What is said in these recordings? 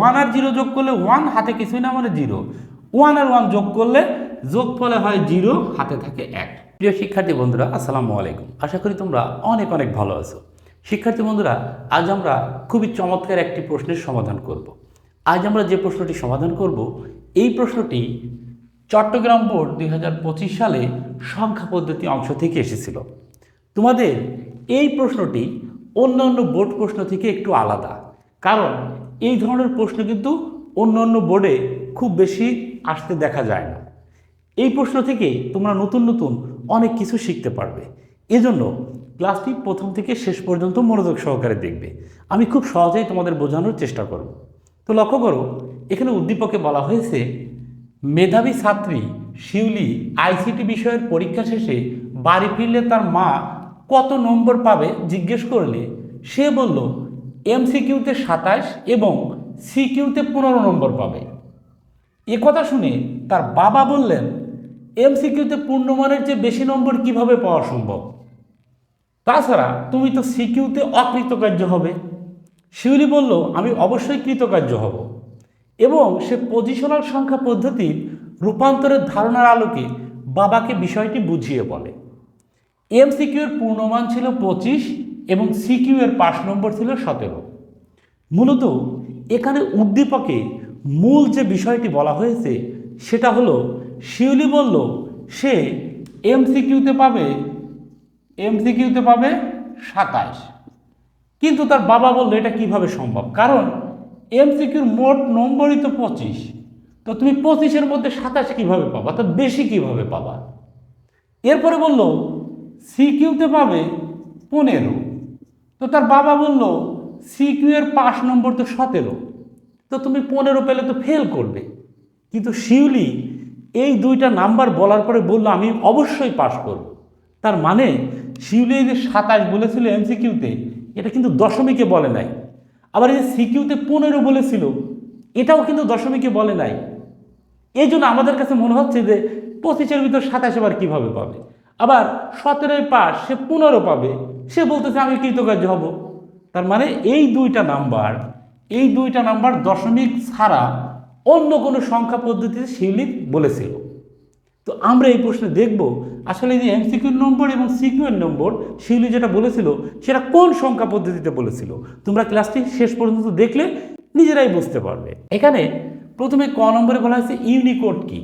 One আর zero যোগ করলে one, হাতে কিছুই না মানে জিরো। ওয়ান আর ওয়ান যোগ করলে যোগ ফলে হয় জিরো, হাতে থাকে এক। প্রিয় শিক্ষার্থী বন্ধুরা, আসসালামু আলাইকুম। আশা করি তোমরা অনেক অনেক ভালো আছো। শিক্ষার্থী বন্ধুরা, আজ আমরা খুবই চমৎকার একটি প্রশ্নের সমাধান করব। আজ আমরা যে প্রশ্নটি সমাধান করব, এই প্রশ্নটি চট্টগ্রাম বোর্ড দুই হাজার পঁচিশ সালে সংখ্যা পদ্ধতি অংশ থেকে এসেছিল। তোমাদের এই প্রশ্নটি অন্য অন্য বোর্ড প্রশ্ন থেকে একটু আলাদা। কারণ এই ধরনের প্রশ্ন কিন্তু অন্য অন্য বোর্ডে খুব বেশি আসতে দেখা যায় না। এই প্রশ্ন থেকে তোমরা নতুন নতুন অনেক কিছু শিখতে পারবে। এজন্য ক্লাসটি প্রথম থেকে শেষ পর্যন্ত মনোযোগ সহকারে দেখবে। আমি খুব সহজেই তোমাদের বোঝানোর চেষ্টা করব। তো লক্ষ্য করো, এখানে উদ্দীপকে বলা হয়েছে, মেধাবী ছাত্রী শিউলি আইসিটি বিষয়ের পরীক্ষা শেষে বাড়ি ফিরলে তার মা কত নম্বর পাবে? জিজ্ঞেস করলে সে বলল এমসিকিউতে সাতাশ এবং সিকিউতে পনেরো নম্বর পাবে। এ কথা শুনে তার বাবা বললেন, এমসিকিউতে পূর্ণমানের চেয়ে বেশি নম্বর কীভাবে পাওয়া সম্ভব? তাছাড়া, তুমি তো সিকিউতে অকৃতকার্য হবে। শিউলি বলল, আমি অবশ্যই কৃতকার্য হব। এবং সে পজিশনাল সংখ্যা পদ্ধতির রূপান্তরের ধারণার আলোকে বাবাকে বিষয়টি বুঝিয়ে বলে এমসিকিউ এর পূর্ণমান ছিল পঁচিশ এবং সিকিউ এর পাঁচ নম্বর ছিল সতেরো। মূলত এখানে উদ্দীপকে মূল যে বিষয়টি বলা হয়েছে, সেটা হলো, শিউলি বলল, সে এমসিকিউতে পাবে এমসিকিউতে পাবে সাতাশ। কিন্তু তার বাবা বলল, এটা কীভাবে সম্ভব? কারণ এমসিকিউর মোট নম্বরই তো পঁচিশ। তো তুমি পঁচিশের মধ্যে সাতাশ কীভাবে পাবা? তো বেশি কীভাবে পাবা? এরপরে বলল, সিকিউতে পাবে পনেরো। তো তার বাবা বলল, সিকিউ এর নম্বর তো সতেরো। তো তুমি পনেরো পেলে তো ফেল করবে। কিন্তু শিউলি এই দুইটা নাম্বার বলার পরে বলল, আমি অবশ্যই পাশ করব। তার মানে শিউলি যে সাতাশ বলেছিল এমসিকিউতে এটা কিন্তু দশমিকে বলে নাই। আবার এই যে সিকিউতে পনেরো বলেছিল, এটাও কিন্তু দশমিকে বলে নাই। এই জন্য আমাদের কাছে মনে হচ্ছে যে পঁচিশের ভিতর সাতাশ এবার কীভাবে পাবে? আবার সতেরোই পাস সে পনেরো পাবে। সে বলতেছে, আমি কৃতকার্য হব। তার মানে এই দুইটা নাম্বার, এই দুইটা নাম্বার দশমিক ছাড়া অন্য কোনো সংখ্যা পদ্ধতিতে শিউলি বলেছিল। তো আমরা এই প্রশ্নে দেখব, আসলে যে এমসিকিউর নম্বর এবং সিকিউর নম্বর শিউলি যেটা বলেছিল, সেটা কোন সংখ্যা পদ্ধতিতে বলেছিল? তোমরা ক্লাসটি শেষ পর্যন্ত দেখলে নিজেরাই বুঝতে পারবে। এখানে প্রথমে ক নম্বরে বলা হয়েছে ইউনিকোড কি?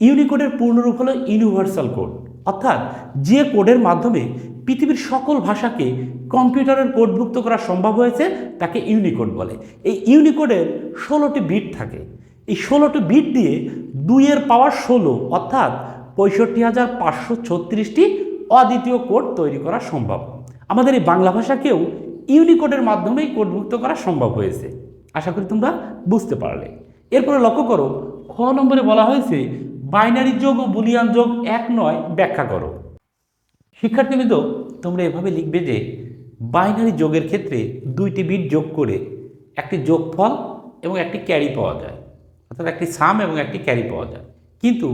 ইউনিকোডের পূর্ণরূপ হলো ইউনিভার্সাল কোড। অর্থাৎ যে কোডের মাধ্যমে পৃথিবীর সকল ভাষাকে কম্পিউটারের কোডভুক্ত করা সম্ভব হয়েছে, তাকে ইউনিকোড বলে। এই ইউনিকোডের ষোলোটি বিট থাকে। এই ষোলোটি বিট দিয়ে দুইয়ের পাওয়ার ষোলো, অর্থাৎ পঁয়ষট্টি হাজার পাঁচশো ছত্রিশটি অদ্বিতীয় কোড তৈরি করা সম্ভব। আমাদের এই বাংলা ভাষাকেও ইউনিকোডের মাধ্যমেই কোডভুক্ত করা সম্ভব হয়েছে। আশা করি তোমরা বুঝতে পারলে। এরপরে লক্ষ্য করো, খ নম্বরে বলা হয়েছে বাইনারি যোগ ও বুলিয়ান যোগ এক নয়, ব্যাখ্যা করো। শিক্ষার্থীবৃন্দ, তোমরা এভাবে লিখবে যে বাইনারি যোগের ক্ষেত্রে দুইটি বিট যোগ করে একটি যোগফল এবং একটি ক্যারি পাওয়া যায়। অর্থাৎ একটি সাম এবং একটি ক্যারি পাওয়া যায়। কিন্তু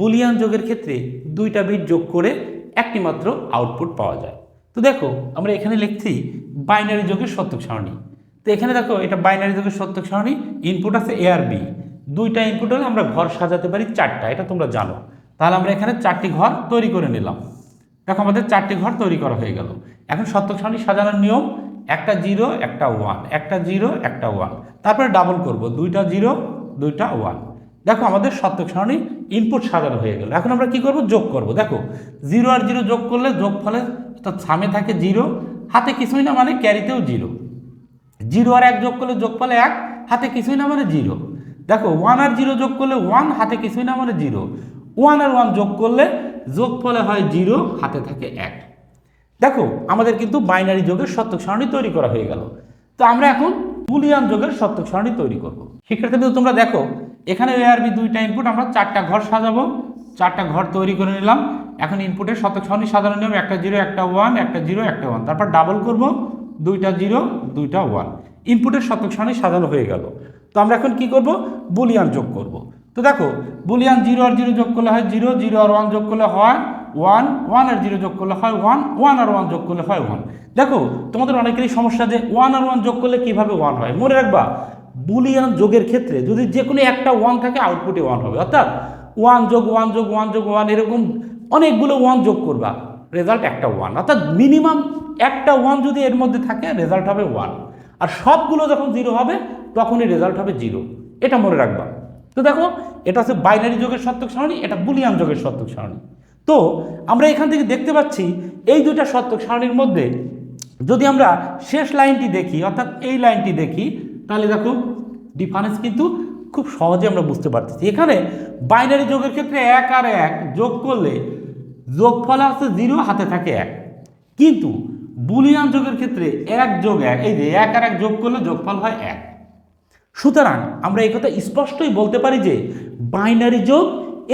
বুলিয়ান যোগের ক্ষেত্রে দুইটা বিট যোগ করে একটি মাত্র আউটপুট পাওয়া যায়। তো দেখো, আমরা এখানে লিখছি বাইনারি যোগের সত্যক সারণী। তো এখানে দেখো, এটা বাইনারি যোগের সত্যক সারণী ইনপুট আছে এ আর বি দুইটা ইনপুট হলে আমরা ঘর সাজাতে পারি চারটা, এটা তোমরা জানো। তাহলে আমরা এখানে চারটি ঘর তৈরি করে নিলাম। দেখো আমাদের চারটি ঘর তৈরি করা হয়ে গেল। এখন সত্যক সারণী সাজানোর নিয়ম, একটা জিরো, একটা ওয়ান একটা জিরো, একটা ওয়ান তারপরে ডাবল করব, দুইটা জিরো, দুইটা ওয়ান দেখো আমাদের সত্যক সারণী ইনপুট সাজানো হয়ে গেল। এখন আমরা কি করব? যোগ করব। দেখো, জিরো আর জিরো যোগ করলে যোগ ফলে অর্থাৎ সামে থাকে জিরো, হাতে কিছুই না মানে ক্যারিতেও জিরো। জিরো আর এক যোগ করলে যোগ ফলে এক, হাতে কিছুই না মানে জিরো। দেখো ওয়ান আর জিরো যোগ করলে ওয়ান হাতে কিছুই না মানে জিরো ওয়ান আর ওয়ান যোগ করলে যোগ ফলে হয় জিরো হাতে থাকে এক। দেখো, আমাদের কিন্তু বাইনারি যোগের সত্যক সারণী তৈরি করা হয়ে গেল। তো আমরা এখন বুলিয়ান যোগের সত্যক সারণী তৈরি করব। শিক্ষার্থীদের তোমরা দেখো, এখানে এ আর বি দুইটা ইনপুট আমরা চারটা ঘর সাজাবো। চারটা ঘর তৈরি করে নিলাম। এখন ইনপুটের শতক সারণী সাধারণ নিয়ম, একটা জিরো একটা ওয়ান একটা জিরো একটা ওয়ান তারপর ডাবল করব, দুইটা জিরো দুইটা ওয়ান ইনপুটের শতক সারণী সাজানো হয়ে গেল। তো আমরা এখন কি করব? বুলিয়ান যোগ করব। তো দেখো, বুলিয়ান জিরো আর জিরো যোগ করলে হয় জিরো জিরো আর ওয়ান যোগ করলে হয় ওয়ান ওয়ান আর জিরো যোগ করলে হয় ওয়ান ওয়ান আর ওয়ান যোগ করলে হয় ওয়ান। দেখো, তোমাদের অনেকেরই সমস্যা যে ওয়ান আর ওয়ান যোগ করলে কীভাবে ওয়ান হয়? মনে রাখবা, বুলিয়ান যোগের ক্ষেত্রে যদি যে কোনো একটা ওয়ান থাকে, আউটপুটে ওয়ান হবে। অর্থাৎ ওয়ান যোগ ওয়ান যোগ ওয়ান যোগ ওয়ান এরকম অনেকগুলো ওয়ান যোগ করবা, রেজাল্ট একটা ওয়ান। অর্থাৎ মিনিমাম একটা ওয়ান যদি এর মধ্যে থাকে, রেজাল্ট হবে ওয়ান। আর সবগুলো যখন জিরো হবে তখনই রেজাল্ট হবে জিরো এটা মনে রাখবা। তো দেখো, এটা হচ্ছে বাইনারি যোগের সত্যক সারণী, এটা বুলিয়ান যোগের সত্যক সারণী। তো আমরা এখান থেকে দেখতে পাচ্ছি, এই দুইটা সত্যক সারণীর মধ্যে যদি আমরা শেষ লাইনটি দেখি, অর্থাৎ এই লাইনটি দেখি, তাহলে দেখো ডিফারেন্স কিন্তু খুব সহজে আমরা বুঝতে পারতেছি। এখানে বাইনারি যোগের ক্ষেত্রে এক আর এক যোগ করলে যোগফল আসছে জিরো হাতে থাকে এক। কিন্তু বুলিয়ান যোগের ক্ষেত্রে এক যোগ এক, এই যে এক আর এক যোগ করলে যোগফল হয় এক। সুতরাং আমরা এই কথা স্পষ্টই বলতে পারি যে বাইনারি যোগ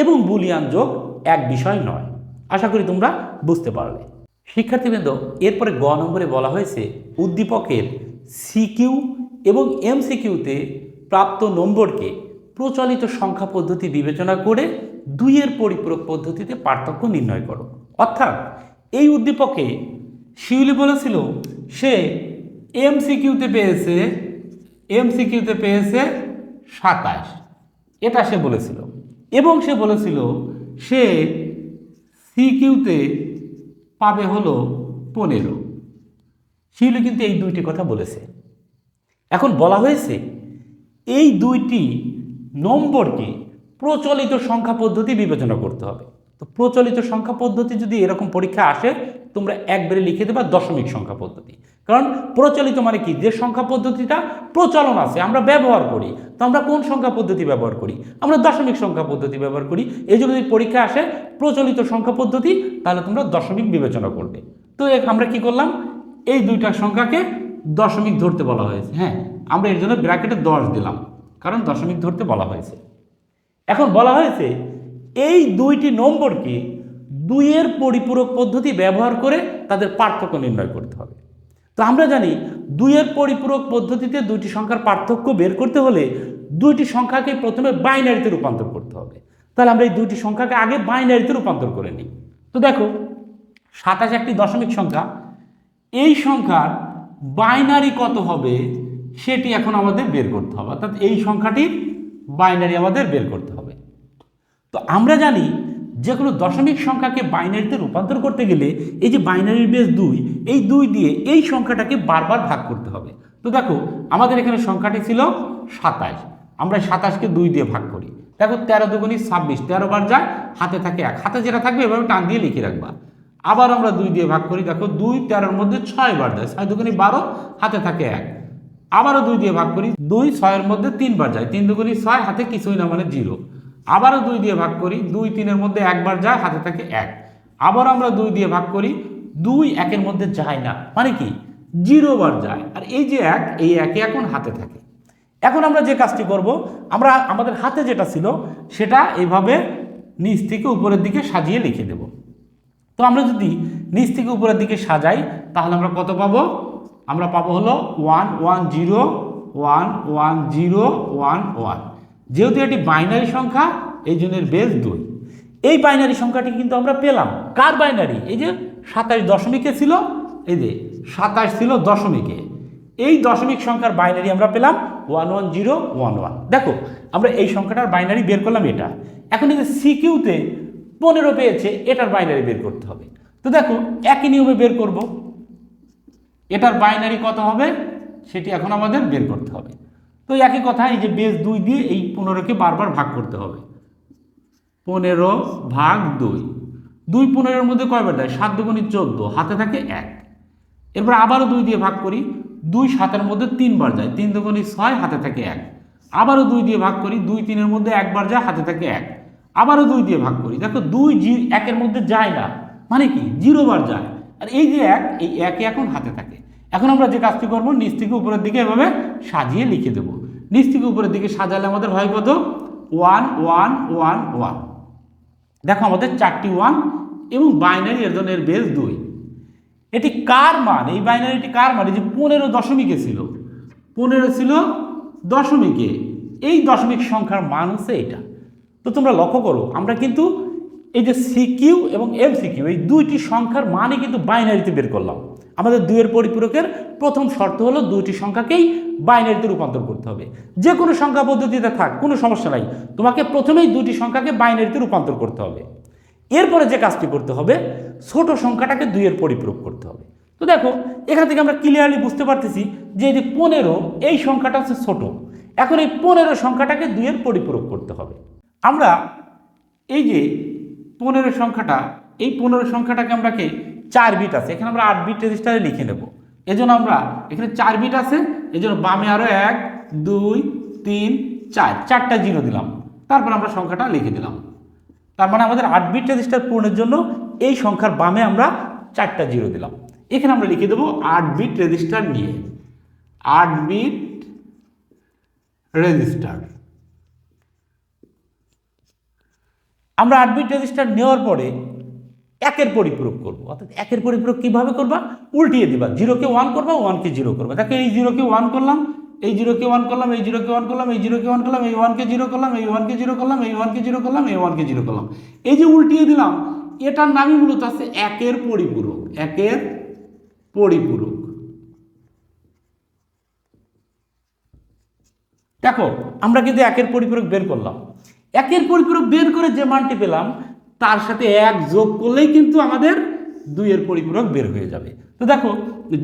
এবং বুলিয়ান যোগ এক বিষয় নয়। আশা করি তোমরা বুঝতে পারবে শিক্ষার্থীবৃন্দ, এরপরে গ নম্বরে বলা হয়েছে, উদ্দীপকের সিকিউ এবং এমসিকিউতে প্রাপ্ত নম্বরকে প্রচলিত সংখ্যা পদ্ধতি বিবেচনা করে দুইয়ের পরিপূরক পদ্ধতিতে পার্থক্য নির্ণয় করো। অর্থাৎ এই উদ্দীপকে শিউলি বলেছিল, সে এমসিকিউতে পেয়েছে এমসিকিউতে পেয়েছে সাতাশ। এটা সে বলেছিল। এবং সে বলেছিল, সে সিকিউতে পাবে হলো পনেরো। শিউলি কিন্তু এই দুইটি কথা বলেছে। এখন বলা হয়েছে, এই দুইটি নম্বরকে প্রচলিত সংখ্যা পদ্ধতি বিবেচনা করতে হবে। তো প্রচলিত সংখ্যা পদ্ধতি যদি এরকম পরীক্ষা আসে, তোমরা একবারে লিখে দেবা দশমিক সংখ্যা পদ্ধতি। কারণ প্রচলিত মানে কি? যে সংখ্যা পদ্ধতিটা প্রচলন আছে, আমরা ব্যবহার করি। তো আমরা কোন সংখ্যা পদ্ধতি ব্যবহার করি? আমরা দশমিক সংখ্যা পদ্ধতি ব্যবহার করি। এই যদি পরীক্ষা আসে প্রচলিত সংখ্যা পদ্ধতি, তাহলে তোমরা দশমিক বিবেচনা করবে। তো আমরা কি করলাম? এই দুইটা সংখ্যাকে দশমিক ধরতে বলা হয়েছে। হ্যাঁ আমরা এর জন্য ব্র্যাকেটে দশ দিলাম, কারণ দশমিক ধরতে বলা হয়েছে। এখন বলা হয়েছে, এই দুইটি নম্বরকে দুইয়ের পরিপূরক পদ্ধতি ব্যবহার করে তাদের পার্থক্য নির্ণয় করতে হবে। তো আমরা জানি দুইয়ের পরিপূরক পদ্ধতিতে দুইটি সংখ্যার পার্থক্য বের করতে হলে দুইটি সংখ্যাকে প্রথমে বাইনারিতে রূপান্তর করতে হবে। তাহলে আমরা এই দুইটি সংখ্যাকে আগে বাইনারিতে রূপান্তর করে নিই। তো দেখো, সাতাশ একটি দশমিক সংখ্যা, এই সংখ্যার বাইনারি কত হবে সেটি এখন আমাদের বের করতে হবে। অর্থাৎ এই সংখ্যাটির বাইনারি আমাদের বের করতে হবে। তো আমরা জানি যে কোনো দশমিক সংখ্যাকে বাইনারিতে রূপান্তর করতে গেলে এই যে বাইনারি বেস দুই, এই দুই দিয়ে এই সংখ্যাটাকে বারবার ভাগ করতে হবে। তো দেখো, আমাদের এখানে সংখ্যাটি ছিল সাতাশ। আমরা সাতাশকে দুই দিয়ে ভাগ করি। দেখো, তেরো দুগুণি ছাব্বিশ, তেরো বার যায়, হাতে থাকে এক। হাতে যেটা থাকবে, এভাবে টান দিয়ে লিখে রাখবা। আবার আমরা দুই দিয়ে ভাগ করি, দেখো, দুই তেরোর মধ্যে ছয় বার যায়, ছয় দুগুণি বারো, হাতে থাকে এক। আবারও দুই দিয়ে ভাগ করি, দুই ছয়ের মধ্যে তিনবার যায়, তিন দুগুণি ছয়, হাতে কিছুই না মানে জিরো। আবারও দুই দিয়ে ভাগ করি, দুই তিনের মধ্যে একবার যায়, হাতে থাকে এক। আবার আমরা দুই দিয়ে ভাগ করি, দুই একের মধ্যে যায় না। মানে কি? জিরো বার যায়। আর এই যে এক, এই একে এখন হাতে থাকে। এখন আমরা যে কাজটি করব, আমরা আমাদের হাতে যেটা ছিল, সেটা এইভাবে নিচ থেকে উপরের দিকে সাজিয়ে লিখে দেব। তো আমরা যদি নিচ থেকে উপরের দিকে সাজাই, তাহলে আমরা কত পাবো? আমরা পাবো হলো one one, zero, one one, zero, one one. যেহেতু এটি বাইনারি সংখ্যা, এই জন্য বেস দুই। এই বাইনারি সংখ্যাটি কিন্তু আমরা পেলাম। কার বাইনারি এই যে সাতাশ দশমিকে ছিল, এই যে সাতাশ ছিল দশমিকে। এই দশমিক সংখ্যার বাইনারি আমরা পেলাম one one zero one one দেখো, আমরা এই সংখ্যাটার বাইনারি বের করলাম এটা। এখন এই যে সিকিউতে পনেরো পেয়েছে, এটার বাইনারি বের করতে হবে। তো দেখো, একই নিয়মে বের করব। এটার বাইনারি কত হবে? সেটি এখন আমাদের বের করতে হবে। তো একই কথা, এই যে বেস দুই দিয়ে এই পনেরোকে বারবার ভাগ করতে হবে। পনেরো ভাগ দুই। দুই পনেরোর মধ্যে কয়বার দেয়? সাত দুগুণি চোদ্দ, হাতে থাকে এক। এরপর আবারও দুই দিয়ে ভাগ করি, দুই সাতের মধ্যে তিনবার যায়, তিন দুগুণি ছয়, হাতে থাকে এক। আবারও দুই দিয়ে ভাগ করি, দুই তিনের মধ্যে একবার যায়, হাতে থাকে এক। আবারও দুই দিয়ে ভাগ করি। দেখো, দুই জি একের মধ্যে যায় না। মানে কি? জিরো বার যায়। আর এই যে এক, এই একে এখন হাতে থাকে। এখন আমরা যে কাজটি করব নিচ থেকে উপরের দিকে এভাবে সাজিয়ে লিখে দেবো। নিচ থেকে উপরের দিকে সাজালে আমাদের হয় কত? One one one one. দেখো আমাদের চারটি ওয়ান এবং বাইনারি এর জন্য এর বেস দুই। এটি কার মান? এই বাইনারিটি কার মান? এই যে পনেরো দশমিকে ছিল। পনেরো ছিল দশমিকে। এই দশমিক সংখ্যার মান হচ্ছে এটা। তো তোমরা লক্ষ্য করো, আমরা কিন্তু এই যে সিকিউ এবং এম সিকিউ এই দুইটি সংখ্যার মানই কিন্তু বাইনারিতে বের করলাম। আমাদের দুইয়ের পরিপূরকের প্রথম শর্ত হলো দুইটি সংখ্যাকেই বাইনারিতে রূপান্তর করতে হবে। যে কোনো সংখ্যা পদ্ধতিতে থাক, কোনো সমস্যা নাই। তোমাকে প্রথমেই দুইটি সংখ্যাকে বাইনারিতে রূপান্তর করতে হবে। এরপরে যে কাজটি করতে হবে, ছোট সংখ্যাটাকে দুইয়ের পরিপূরক করতে হবে। তো দেখো, এখান থেকে আমরা ক্লিয়ারলি বুঝতে পারতেছি যে এই যে পনেরো, এই সংখ্যাটা হচ্ছে ছোট। এখন এই পনেরো সংখ্যাটাকে দুইয়ের পরিপূরক করতে হবে। আমরা এই যে পনেরো সংখ্যাটা, এই পনেরো সংখ্যাটাকে আমরা কি চার বিট আছে। এখানে আমরা আট বিট রেজিস্টারে লিখে নেব। এজন্য আমরা এখানে চার বিট আছে, এজন্য বামে আরও এক, দুই, তিন, চার, চারটা জিরো দিলাম। তারপর আমরা সংখ্যাটা লিখে দিলাম। তার মানে আমাদের আট বিট রেজিস্টার পূরণের জন্য এই সংখ্যার বামে আমরা চারটা জিরো দিলাম। এখানে আমরা লিখে দেবো আট বিট রেজিস্টার নিয়ে। আট বিট রেজিস্টার আমরা আট বিট রেজিস্টার নেওয়ার পরে একের পরিপূরক করব। অর্থাৎ একের পরিপূরক কীভাবে করবা? উল্টিয়ে দিবা। জিরোকে ওয়ান করবা ওয়ানকে জিরো করবা। দেখো, এই জিরোকে ওয়ান করলাম, এই জিরোকে ওয়ান করলাম, এই জিরোকে ওয়ান করলাম, এই জিরোকে ওয়ান করলাম, এই ওয়ানকে জিরো করলাম, এই ওয়ানকে জিরো করলাম, এই ওয়ানকে জিরো করলাম, এই ওয়ানকে জিরো করলাম। এই যে উল্টিয়ে দিলাম, এটার নামই মূলত আছে একের পরিপূরক একের পরিপূরক। দেখো, আমরা কিন্তু একের পরিপূরক বের করলাম। একের পরিপূরক বের করে যে মানটি পেলাম তার সাথে এক যোগ করলেই কিন্তু আমাদের দুইয়ের পরিপূরক বের হয়ে যাবে। তো দেখো,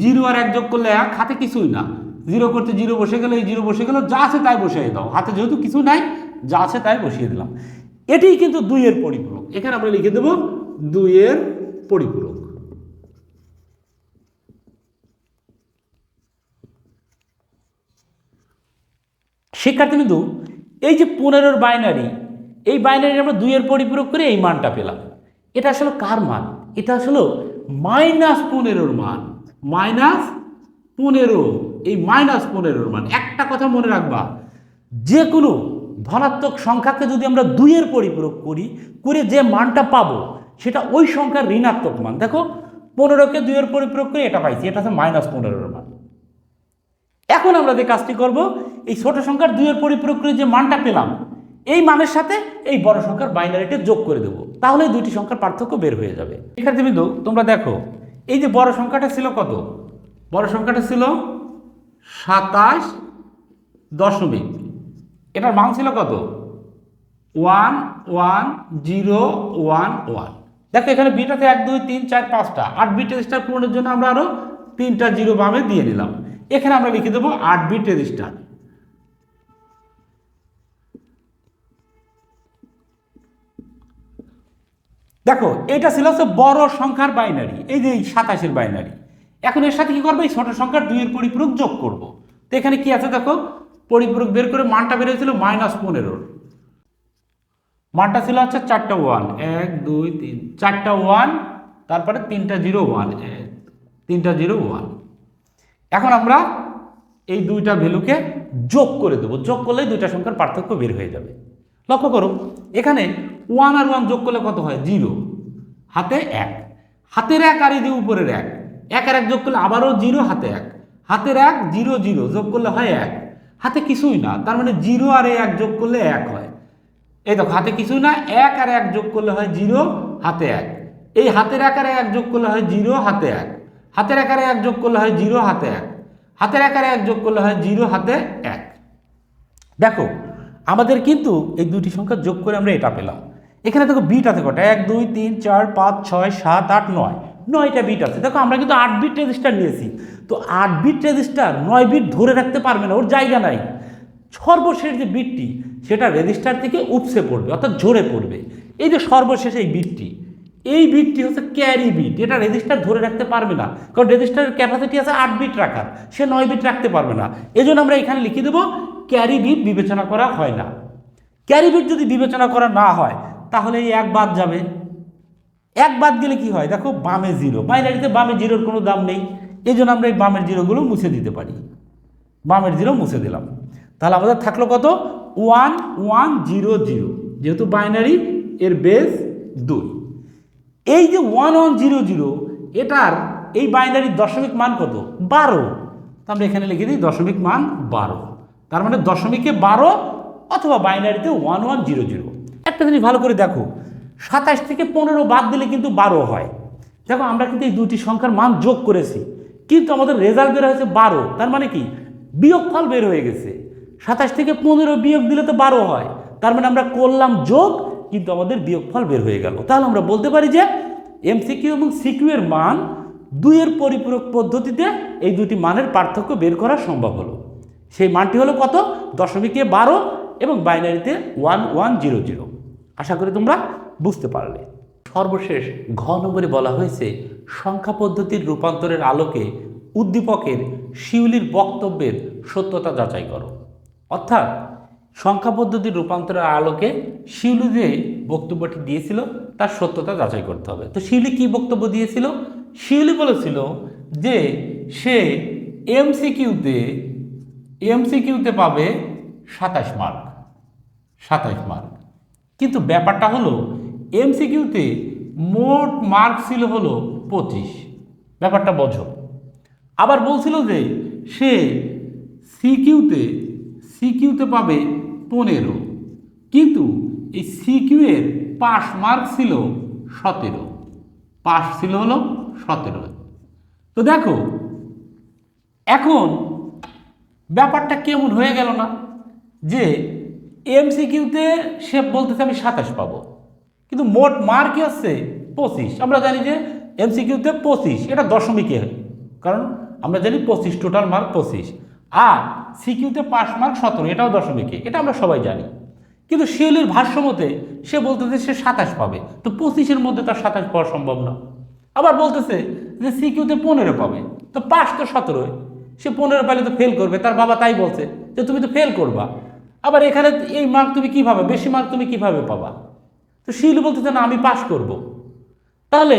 জিরো আর এক যোগ করলে এক, হাতে কিছুই না। জিরো করতে জিরো বসে গেলে এই জিরো বসে গেল, যা আছে তাই বসিয়ে দাও। হাতে যেহেতু কিছু নাই, যা আছে তাই বসিয়ে দিলাম। এটাই কিন্তু দুইয়ের পরিপূরক। এখানে আমরা লিখে দেব দুইয়ের পরিপূরক। শিক্ষার্থী কিন্তু এই যে পনেরোর বাইনারি এই বাইনারি আমরা দুইয়ের পরিপূরক করে এই মানটা পেলাম। এটা আসলে কার মান? এটা আসলে মাইনাস পনেরোর মান। মাইনাস পনেরো। এই মাইনাস পনেরোর মান। একটা কথা মনে রাখবা যে কোনো ধনাত্মক সংখ্যাকে যদি আমরা দুইয়ের পরিপূরক করি, করে যে মানটা পাবো, সেটা ওই সংখ্যার ঋণাত্মক মান। দেখো, পনেরোকে দুইয়ের পরিপূরক করে এটা পাইছি, এটা হচ্ছে মাইনাস পনেরোর মান। এখন আমরা যে কাজটি করব, এই ছোট সংখ্যার দুইয়ের পরিপূরক করে যে মানটা পেলাম এই মানের সাথে এই বড় সংখ্যার বাইনারিতে যোগ করে দেব। তাহলে দুইটি সংখ্যার পার্থক্য বের হয়ে যাবে। শিক্ষার্থী বিন্দু তোমরা দেখো, এই যে বড় সংখ্যাটা ছিল কত? বড় সংখ্যাটা ছিল সাতাশ দশমিক। এটার মান ছিল কত? One one, zero, one one. দেখো, এখানে বিটাতে এক, দুই, তিন, চার, পাঁচটা। আট বিট রেজিস্টার পূরণের জন্য আমরা আরও তিনটা জিরো বামে দিয়ে নিলাম। এখানে আমরা লিখে দেবো আট বিট রেজিস্টার দেখো, এটা ছিল হচ্ছে বড় সংখ্যার বাইনারি এই যে সাতাশের বাইনারি এখন এর সাথে কি করব? এই ছোট সংখ্যার দুইয়ের পরিপূরক যোগ করব। তো এখানে কি আছে দেখো? পরিপূরক বের করে মানটা বের হয়েছিল মাইনাস পনেরোর। মানটা ছিল হচ্ছে চারটা ওয়ান এক, দুই, তিন, চারটা ওয়ান তারপরে তিনটা জিরো ওয়ান তিনটা জিরো ওয়ান এখন আমরা এই দুইটা ভ্যালুকে যোগ করে দেবো। যোগ করলে দুইটা সংখ্যার পার্থক্য বের হয়ে যাবে। লক্ষ্য করো এখানে ওয়ান আর ওয়ান যোগ করলে কত হয়? জিরো হাতে এক। হাতের এক আর এই উপরের এক এক আর এক যোগ করলে আবারও জিরো হাতে এক। হাতের এক জিরো জিরো যোগ করলে হয় এক। হাতে কিছুই না, তার মানে জিরো আর এক যোগ করলে এক হয়। এই দেখো, হাতে কিছুই না, এক আর এক যোগ করলে হয় জিরো হাতে এক। এই হাতের এক আর এক যোগ করলে হয় জিরো হাতে এক। হাতের এক আর এক যোগ করলে হয় জিরো হাতে এক। হাতের এক আর এক যোগ করলে হয় জিরো হাতে এক। দেখো আমাদের কিন্তু এই দুটি সংখ্যা যোগ করে আমরা এটা পেলাম। এখানে দেখো বিট আছে কটা এক, দুই, তিন, চার, পাঁচ, ছয়, সাত, আট, নয়। নয়টা বিট আছে। দেখো আমরা কিন্তু আট বিট রেজিস্টার নিয়েছি। তো আট বিট রেজিস্টার নয় বিট ধরে রাখতে পারবে না, ওর জায়গা নাই। সর্বশেষ যে বিটটি সেটা রেজিস্টার থেকে উপসে পড়বে, অর্থাৎ ঝরে পড়বে। এই যে সর্বশেষ এই বিটটি এই বিটটি হচ্ছে ক্যারি বিট এটা রেজিস্টার ধরে রাখতে পারবে না। কারণ রেজিস্টারের ক্যাপাসিটি আছে আট বিট রাখার। সে নয় বিট রাখতে পারবে না। এজন্য আমরা এখানে লিখে দেবো ক্যারি বিট বিবেচনা করা হয় না। ক্যারি বিট যদি বিবেচনা করা না হয়, তাহলে এই এক বাদ যাবে। এক বাদ গেলে কি হয়? দেখো, বামে জিরো। বাইনারিতে বামে জিরোর কোনো দাম নেই। এই জন্য আমরা এই বামের জিরোগুলো মুছে দিতে পারি। বামের জিরো মুছে দিলাম। তাহলে আমাদের থাকল কত? One one, zero zero. যেহেতু বাইনারি, এর বেস দুই। এই যে ওয়ান ওয়ান, জিরো জিরো, এটার এই বাইনারির দশমিক মান কত? বারো। তো আমরা এখানে লিখে দিই দশমিক মান বারো। তার মানে দশমিকে বারো অথবা বাইনারিতে ওয়ান ওয়ান জিরো জিরো একটা জিনিস ভালো করে দেখো, সাতাশ থেকে পনেরো বাদ দিলে কিন্তু বারো হয়। দেখো, আমরা কিন্তু এই দুটি সংখ্যার মান যোগ করেছি, কিন্তু আমাদের রেজাল্ট বের হয়েছে বারো। তার মানে কি? বিয়োগফল বের হয়ে গেছে। সাতাশ থেকে পনেরো বিয়োগ দিলে তো বারো হয়। তার মানে আমরা করলাম যোগ, কিন্তু আমাদের বিয়োগফল বের হয়ে গেল। তাহলে আমরা বলতে পারি যে এমসিকিউ এবং সিকিউ এর মান দুইয়ের পরিপূরক পদ্ধতিতে এই দুটি মানের পার্থক্য বের করা সম্ভব হলো। সেই মানটি হলো কত? দশমিকে বারো এবং বাইনারিতে ওয়ান ওয়ান জিরো জিরো। আশা করি তোমরা বুঝতে পারলে। সর্বশেষ ঘ নম্বরে বলা হয়েছে, সংখ্যা পদ্ধতির রূপান্তরের আলোকে উদ্দীপকের শিউলির বক্তব্যের সত্যতা যাচাই করো। অর্থাৎ, সংখ্যা পদ্ধতির রূপান্তরের আলোকে শিউলি যে বক্তব্যটি দিয়েছিল, তার সত্যতা যাচাই করতে হবে। তো শিউলি কি বক্তব্য দিয়েছিল? শিউলি বলেছিল যে সে এমসিকিউতে এমসিকিউতে পাবে সাতাশ মার্ক সাতাশ মার্ক কিন্তু ব্যাপারটা হলো এমসিকিউতে মোট মার্ক ছিল হলো পঁচিশ। ব্যাপারটা বোঝো। আবার বলছিল যে, সে সিকিউতে সিকিউতে পাবে পনেরো। কিন্তু এই সিকিউয়ের পাস মার্ক ছিল সতেরো। পাস ছিল হলো সতেরো। তো দেখো, এখন ব্যাপারটা কেমন হয়ে গেল না? যে এমসিকিউতে সে বলতেছে, আমি সাতাশ পাবো। কিন্তু মোট মার্ক হচ্ছে পঁচিশ। আমরা জানি যে এমসিকিউতে পঁচিশ, এটা দশমিকে। কারণ আমরা জানি পঁচিশ টোটাল মার্ক পঁচিশ। আর সিকিউতে পাস মার্ক সতেরো, এটাও দশমিকে। এটা আমরা সবাই জানি। কিন্তু শিউলির ভাষ্য মতে সে বলতেছে সে সাতাশ পাবে। তো পঁচিশের মধ্যে তার সাতাশ পাওয়া সম্ভব না। আবার বলতেছে যে সিকিউতে পনেরো পাবে। তো পাস তো সতেরোয় সে পনেরো পাইলে তো ফেল করবে, তার বাবা তাই বলছে যে তুমি তো ফেল করবা। আবার এখানে এই মার্ক তুমি কীভাবে, বেশি মার্ক তুমি কীভাবে পাবা? তো শিউলি বলতেছে, না, আমি পাশ করব। তাহলে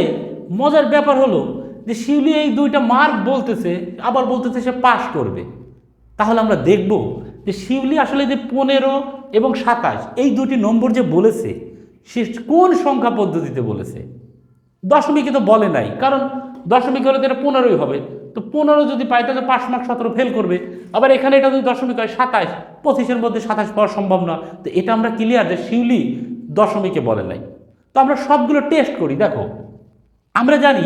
মজার ব্যাপার হলো যে শিউলি এই দুইটা মার্ক বলতেছে, আবার বলতেছে সে পাশ করবে। তাহলে আমরা দেখব যে শিউলি আসলে যে পনেরো এবং সাতাশ, এই দুটি নম্বর যে বলেছে, সে কোন সংখ্যা পদ্ধতিতে বলেছে? দশমিকে তো বলে নাই, কারণ দশমিক হলে তো এটা পনেরোই হবে। তো পনেরো যদি পাই তাহলে পাঁচ মার্ক সতেরো ফেল করবে। আবার এখানে এটা যদি দশমিক হয়, সাতাশ। পঁচিশের মধ্যে সাতাশ পাওয়া সম্ভব না। তো এটা আমরা ক্লিয়ার যে শিউলি দশমিকে বলে নাই। তো আমরা সবগুলো টেস্ট করি, দেখো। আমরা জানি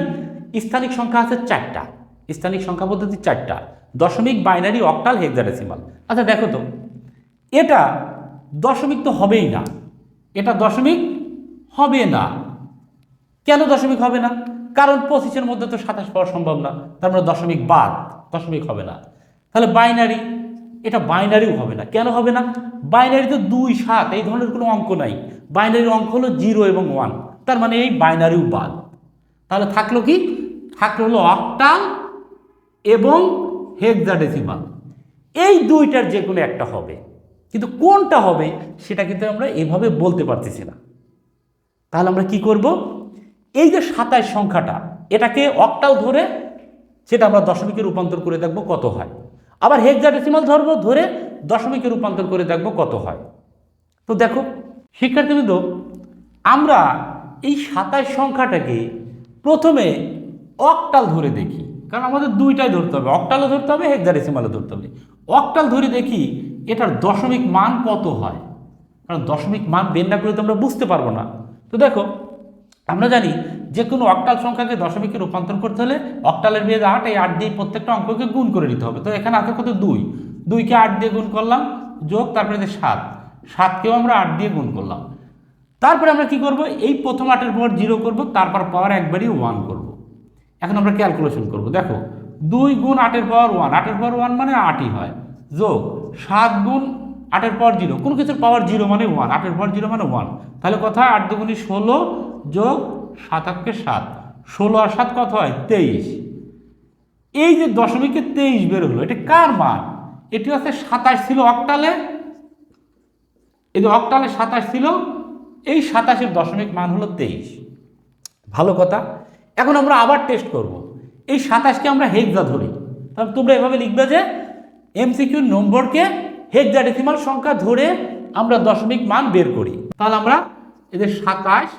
স্থানিক সংখ্যা আছে চারটা। স্থানিক সংখ্যা পদ্ধতি চারটা। দশমিক বাইনারি অক্টাল হেক্সাডেসিমাল আচ্ছা দেখো তো। এটা দশমিক তো হবেই না। এটা দশমিক হবে না। কেন দশমিক হবে না? কারণ পঁচিশের মধ্যে তো সাতাশ পাওয়া সম্ভব না, তার মানে দশমিক বাদ, দশমিক হবে না। তাহলে বাইনারি, এটা বাইনারিও হবে না। কেন হবে না? বাইনারি তো দুই সাত, এই ধরনের কোনো অঙ্ক নাই। বাইনারির অঙ্ক হলো জিরো এবং ওয়ান, তার মানে এই বাইনারিও বাদ। তাহলে থাকল কি? থাকল হলো অক্টাল এবং হেক্সাডেসিমাল। এই দুইটার যে কোনো একটা হবে। কিন্তু কোনটা হবে, সেটা কিন্তু আমরা এভাবে বলতে পারতেছি না। তাহলে আমরা কি করব? এই যে সাতাশ সংখ্যাটা, এটাকে অক্টাল ধরে সেটা আমরা দশমিকে রূপান্তর করে দেখব কত হয়। আবার হেক্সাডেসিমাল ধরবো ধরে দশমিকে রূপান্তর করে দেখব কত হয়। তো দেখো, শিক্ষার্থীবৃন্দ, আমরা এই সাতাশ সংখ্যাটাকে প্রথমে অক্টাল ধরে দেখি। কারণ আমাদের দুইটাই ধরতে হবে অক্টালও ধরতে হবে হেক্সাডেসিমালও ধরতে হবে। অক্টাল ধরে দেখি এটার দশমিক মান কত হয়। কারণ দশমিক মান বের না করলে তো আমরা বুঝতে পারব না। তো দেখো আমরা জানি যে কোনো অক্টাল সংখ্যাকে দশমিকে রূপান্তর করতে হলে অক্টালের বেদ আট, এই আট দিয়ে প্রত্যেকটা অঙ্ককে গুণ করে নিতে হবে। তো এখানে আছে কত দুই। দুইকে আট দিয়ে গুণ করলাম, যোগ তারপরে যে সাত। সাতকেও আমরা আট দিয়ে গুণ করলাম। তারপরে আমরা কি করব? এই প্রথম আটের পর জিরো করব, তারপর পাওয়ার একবারই ওয়ান করব। এখন আমরা ক্যালকুলেশন করব। দেখো, দুই গুণ আটের পাওয়ার ওয়ান আটের পাওয়ার ওয়ান মানে আটই হয়। যোগ, সাত গুণ আটের পাওয়ার জিরো। কোনো কিছুর পাওয়ার জিরো মানে ওয়ান আটের পাওয়ার জিরো মানে ওয়ান তাহলে কথা আট দুগুণি ষোলো যোগ সাত আটকে সাত। ষোলো আর সাত কত হয়? তেইশ। এই যে দশমিকে তেইশ বের হলো, এটা কার মান? এটি হচ্ছে সাতাশ ছিল অক্টালে। এই যে অক্টালে সাতাশ ছিল, এই সাতাশের দশমিক মান হলো তেইশ। ভালো কথা। এখন আমরা আবার টেস্ট করব। এই সাতাশকে আমরা হেক্সা ধরি। তাহলে তোমরা এভাবে লিখবে যে এমসিকিউ নম্বরকে হেক্সাডেসিমাল সংখ্যা ধরে আমরা দশমিক মান বের করি। তাহলে আমরা এদের সাতাশ,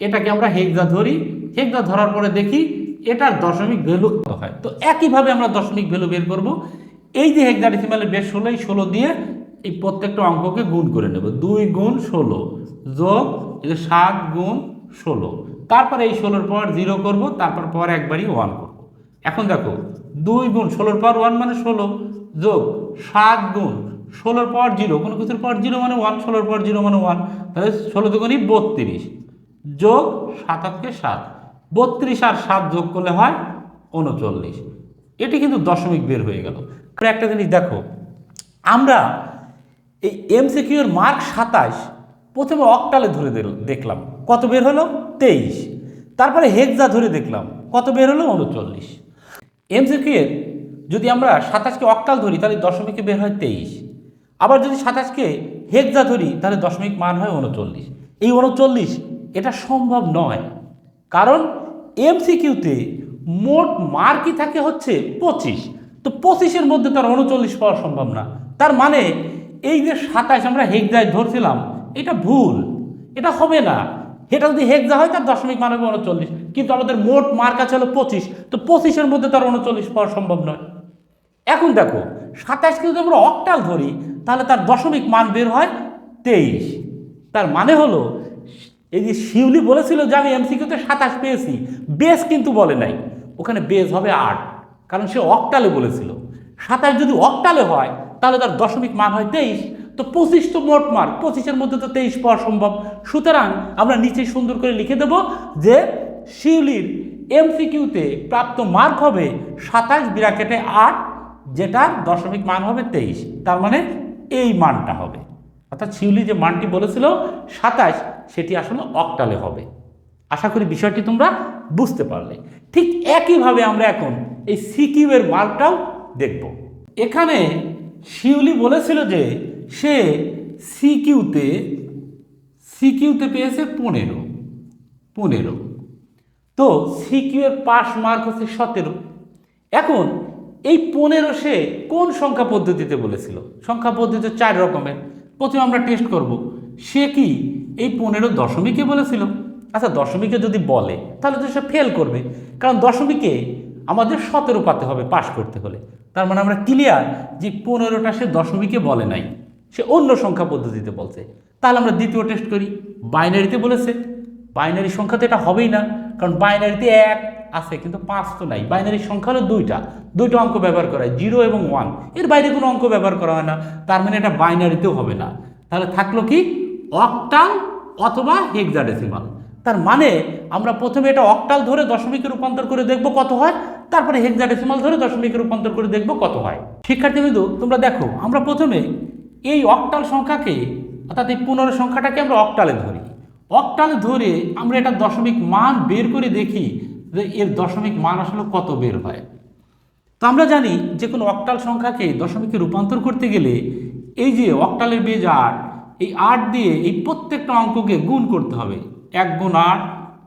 এটাকে আমরা হেক্সা ধরি। হেক্সা ধরার পরে দেখি এটার দশমিক ভ্যালু কত হয়? তো একইভাবে আমরা দশমিক ভ্যালু বের করব। এই যে হেক্সাডেসিমালের বেশ ষোলো এই ষোলো দিয়ে এই প্রত্যেকটা অঙ্ককে গুণ করে নেব। দুই গুণ ষোলো যোগ যে সাত গুণ ষোলো। তারপর এই ষোলোর পর জিরো করব, তারপর পর একবারই ওয়ান করব। এখন দেখো, দুই গুণ ষোলোর পর ওয়ান মানে ষোলো। যোগ সাত গুণ, ষোলোর পর জিরো, কোনো কিছুর পর জিরো মানে ওয়ান ষোলোর পর জিরো মানে ওয়ান তাহলে ষোলো দুগুণই বত্রিশ, যোগ সাতাশকে সাত, বত্রিশ আর সাত যোগ করলে হয় উনচল্লিশ, এটি কিন্তু দশমিক বের হয়ে গেল। আর একটা জিনিস দেখো, আমরা এই এমসিকিউ এর মার্ক সাতাশ, প্রথমে অক্টালে ধরে দেখলাম, কত বের হলো? তেইশ, তারপরে হেক্সা ধরে দেখলাম, কত বের হলো? উনচল্লিশ এমসিকিউ এর যদি আমরা সাতাশকে অক্টাল ধরি, তাহলে দশমিকে বের হয় তেইশ। আবার যদি সাতাশকে হেক্সা ধরি, তাহলে দশমিক মান হয় উনচল্লিশ। এই উনচল্লিশ, এটা সম্ভব নয়। কারণ এমসিকিউতে মোট মার্কই থাকে হচ্ছে পঁচিশ। তো পঁচিশের মধ্যে তার উনচল্লিশ পাওয়া সম্ভব না। তার মানে এই যে সাতাশ আমরা হেক্সায় ধরছিলাম, এটা ভুল। এটা হবে না। এটা যদি হেক্সা হয়, তার দশমিক মান হবে উনচল্লিশ। কিন্তু আমাদের মোট মার্ক আছে হলো পঁচিশ। তো পঁচিশের মধ্যে তার উনচল্লিশ পাওয়া সম্ভব নয়। এখন দেখো সাতাশকে যদি আমরা অক্টাল ধরি, তাহলে তার দশমিক মান বের হয় তেইশ। তার মানে হলো, এই যে শিউলি বলেছিল যে আমি এমসিকিউতে সাতাশ পেয়েছি বেস কিন্তু বলে নাই। ওখানে বেস হবে আট, কারণ সে অক্টালে বলেছিল। সাতাশ যদি অক্টালে হয়, তাহলে তার দশমিক মান হয় তেইশ। তো পঁচিশ তো মোট মার্ক পঁচিশের মধ্যে তো তেইশ পাওয়া সম্ভব। সুতরাং আমরা নিচে সুন্দর করে লিখে দেব যে শিউলির এমসিকিউতে প্রাপ্ত মার্ক হবে সাতাশ বিরাকেটে আট যেটার দশমিক মান হবে তেইশ, তার মানে এই মানটা হবে। অর্থাৎ শিউলি যে মানটি বলেছিল, সাতাশ, সেটি আসলে অক্টালে হবে। আশা করি বিষয়টি তোমরা বুঝতে পারলে। ঠিক একইভাবে আমরা এখন এই সিকিউ এর মার্কটাও দেখব। এখানে শিউলি বলেছিল যে সে সিকিউতে সিকিউতে পেয়েছে পনেরো পনেরো। তো সিকিউ এর পাস মার্ক হচ্ছে সতেরো। এখন এই পনেরো সে কোন সংখ্যা পদ্ধতিতে বলেছিল? সংখ্যা পদ্ধতি চার রকমের। প্রথমে আমরা টেস্ট করব, সে কি এই পনেরো দশমিকে বলেছিল? আচ্ছা দশমিকে যদি বলে, তাহলে তো সে ফেল করবে। কারণ দশমিকে আমাদের সতেরো পাতে হবে পাশ করতে হলে। তার মানে আমরা ক্লিয়ার যে পনেরোটা সে দশমিকে বলে নাই। সে অন্য সংখ্যা পদ্ধতিতে বলছে। তাহলে আমরা দ্বিতীয় টেস্ট করি। বাইনারিতে বলেছে। বাইনারি সংখ্যা তো এটা হবেই না। কারণ বাইনারিতে এক আছে, কিন্তু পাঁচ তো নাই। বাইনারি সংখ্যা হলো দুইটা। দুইটা অঙ্ক ব্যবহার করা হয়, জিরো এবং ওয়ান। এর বাইরে কোনো অঙ্ক ব্যবহার করা হয় না, তার মানে এটা বাইনারিতেও হবে না। তাহলে থাকল কি? অক্টাল অথবা হেক্সাডেসিমাল। তার মানে আমরা প্রথমে এটা অক্টাল ধরে দশমিকে রূপান্তর করে দেখব কত হয়, তারপরে হেক্সাডেসিমাল ধরে দশমিকে রূপান্তর করে দেখব কত হয়। শিক্ষার্থী বিন্দু তোমরা দেখো, আমরা প্রথমে এই অক্টাল সংখ্যাকে, অর্থাৎ এই পনেরো সংখ্যাটাকে আমরা অক্টালে ধরি। অক্টালে ধরে আমরা এটা দশমিক মান বের করে দেখি যে এর দশমিক মান আসলে কত বের হয়। তো আমরা জানি যে কোনো অক্টাল সংখ্যাকে দশমিকে রূপান্তর করতে গেলে এই যে অক্টালের বেজ আট, এই আট দিয়ে এই প্রত্যেকটা অঙ্ককে গুণ করতে হবে। এক গুণ আট,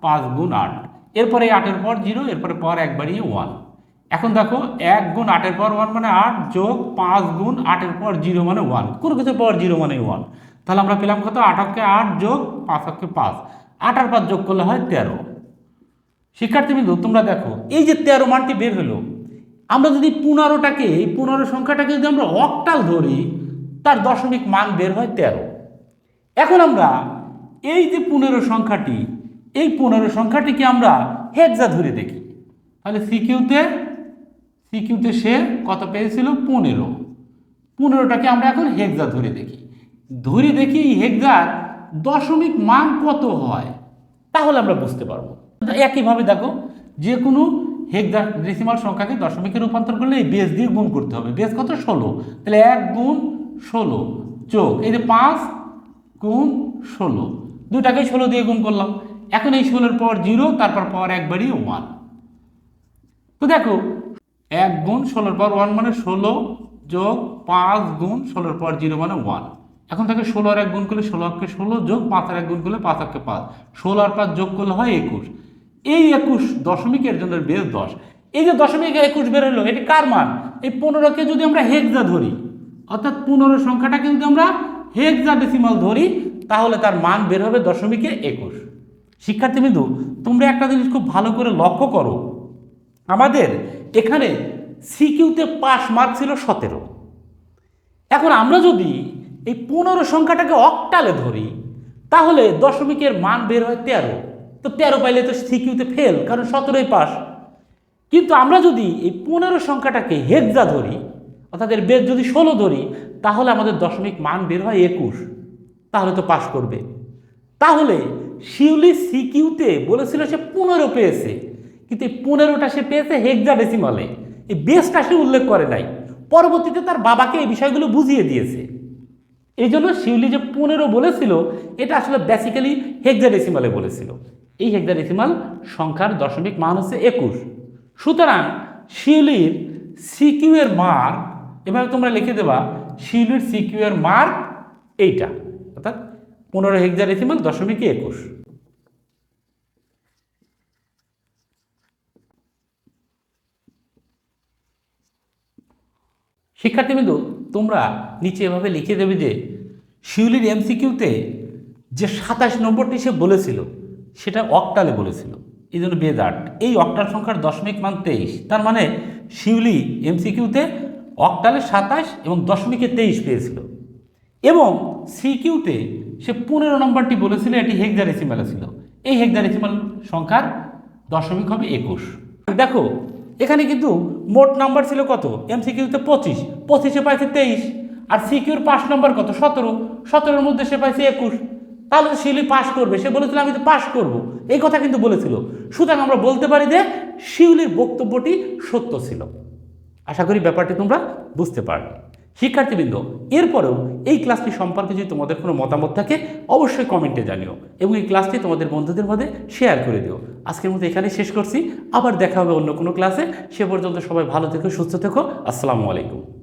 পাঁচ গুণ আট। এরপরে আটের পর জিরো, এরপরে পর এক বাড়িয়ে ওয়ান। এখন দেখো, এক গুণ আটের পর ওয়ান মানে আট যোগ পাঁচ গুণ আটের পর জিরো মানে ওয়ান। কোনো কিছু পর জিরো মানে ওয়ান। তাহলে আমরা পেলাম কত? আট অক্ষে আট যোগ পাঁচ অক্ষে পাঁচ। আট আর পাঁচ যোগ করলে হয় তেরো। শিক্ষার্থী শিক্ষার্থীবৃন্দ তোমরা দেখো, এই যে তেরো মানটি বের হলো, আমরা যদি পনেরোটাকে, এই পনেরো সংখ্যাটাকে যদি আমরা অক্টাল ধরি, তার দশমিক মান বের হয় তেরো। এখন আমরা এই যে পনেরো সংখ্যাটি, এই পনেরো সংখ্যাটিকে আমরা হেক্সা ধরে দেখি। তাহলে সিকিউতে সিকিউতে সে কত পেয়েছিল? পনেরো। পনেরোটাকে আমরা এখন হেক্সা ধরে দেখি। ধরে দেখি এই হেক্সার দশমিক মান কত হয়? তাহলে আমরা বুঝতে পারব। একইভাবে দেখো যে কোনো হেক্সা ডেসিমাল সংখ্যাকে দশমিকে রূপান্তর করলে এই বেস দিয়ে গুণ করতে হবে। বেস কত? ষোলো। তাহলে এক গুণ ষোলো। চোখ, এই যে পাঁচ গুণ ষোলো। দুটাকে ষোলো দিয়ে গুণ করলাম। এখন এই ষোলোর পর জিরো তারপর পর একবারই ওয়ান তো দেখো, এক গুণ ষোলোর পর ওয়ান মানে ষোলো, যোগ পাঁচ গুণ ষোলোর পর জিরো মানে ওয়ান এখন থেকে ষোলো আর এক গুণ করলে ষোলো অক্ষে ষোলো, যোগ পাঁচ আর এক গুণ করলে পাঁচ অক্ষে পাঁচ। ষোলো আর পাঁচ যোগ করলে হয় একুশ। এই একুশ দশমিকের জন্য বেশ দশ। এই যে দশমিক একুশ বের হলো, এটি কার মান? এই পনেরোকে যদি আমরা হেক্সা ধরি, অর্থাৎ পনেরো সংখ্যাটাকে যদি আমরা হেক্সা ডেসিমাল ধরি, তাহলে তার মান বের হবে দশমিকে একুশ। শিক্ষার্থীবৃন্দু, তোমরা একটা জিনিস খুব ভালো করে লক্ষ্য করো। আমাদের এখানে সিকিউতে পাস মার্ক ছিল সতেরো। এখন আমরা যদি এই পনেরো সংখ্যাটাকে অক্টালে ধরি, তাহলে দশমিকের মান বের হয় তেরো। তো তেরো পাইলে তো সিকিউতে ফেল, কারণ সতেরোই পাস। কিন্তু আমরা যদি এই পনেরো সংখ্যাটাকে হেক্সা ধরি, অর্থাৎ এর বেদ যদি ষোলো ধরি, তাহলে আমাদের দশমিক মান বের হয় একুশ। তাহলে তো পাশ করবে। তাহলে শিউলি সিকিউতে বলেছিল সে পনেরো পেয়েছে, কিন্তু এই পনেরোটা সে পেয়েছে হেক্সা ডেসিমালে এই বেসটা সে উল্লেখ করে নাই। পরবর্তীতে তার বাবাকে এই বিষয়গুলো বুঝিয়ে দিয়েছে। এই জন্য শিউলি যে পনেরো বলেছিল, এটা আসলে বেসিক্যালি হেক্সাডেসিমালে বলেছিল। এই হেক্সাডেসিমাল সংখ্যার দশমিক মান হচ্ছে একুশ। সুতরাং শিউলির সিকিউ এর মার্ক এভাবে তোমরা লিখে দেবা, শিউলির সিকিউ এর মার্ক এইটা, অর্থাৎ পনেরো হেক্সাডেসিমাল দশমিক একুশ। শিক্ষার্থীবৃন্দ তোমরা নিচে এভাবে লিখে দেবে যে, শিউলির এমসিকিউতে যে সাতাশ নম্বরটি সে বলেছিল, সেটা অক্টালে বলেছিল। এই জন্য বেদাট এই অক্টাল সংখ্যার দশমিক মান তেইশ। তার মানে শিউলি এমসিকিউতে অক্টালে সাতাশ এবং দশমিকে তেইশ পেয়েছিল। এবং সিকিউতে সে পনেরো নম্বরটি বলেছিল, এটি হেক্সাডেসিমালে ছিল। এই হেক্সাডেসিমাল সংখ্যার দশমিক হবে একুশ। দেখো এখানে কিন্তু মোট নাম্বার ছিল কত? এম সিকিউতে পঁচিশ, পঁচিশে পাইছে তেইশ, আর সিকিউর পাঁচ নাম্বার কত? সতেরো, সতেরোর মধ্যে সে পাইছে একুশ। তাহলে শিলি পাশ করবে, সে বলেছিল আমি তো পাশ করব। এই কথা কিন্তু বলেছিল। সুতরাং আমরা বলতে পারি যে শিউলির বক্তব্যটি সত্য ছিল। আশা করি ব্যাপারটি তোমরা বুঝতে পারবে শিক্ষার্থীবৃন্দ, এরপরেও এই ক্লাসটি সম্পর্কে যদি তোমাদের কোনো মতামত থাকে, অবশ্যই কমেন্টে জানিও এবং এই ক্লাসটি তোমাদের বন্ধুদের মধ্যে শেয়ার করে দিও। আজকের মতো এখানে শেষ করছি। আবার দেখা হবে অন্য কোনো ক্লাসে। সে পর্যন্ত সবাই ভালো থেকো, সুস্থ থেকো। আসসালামু আলাইকুম।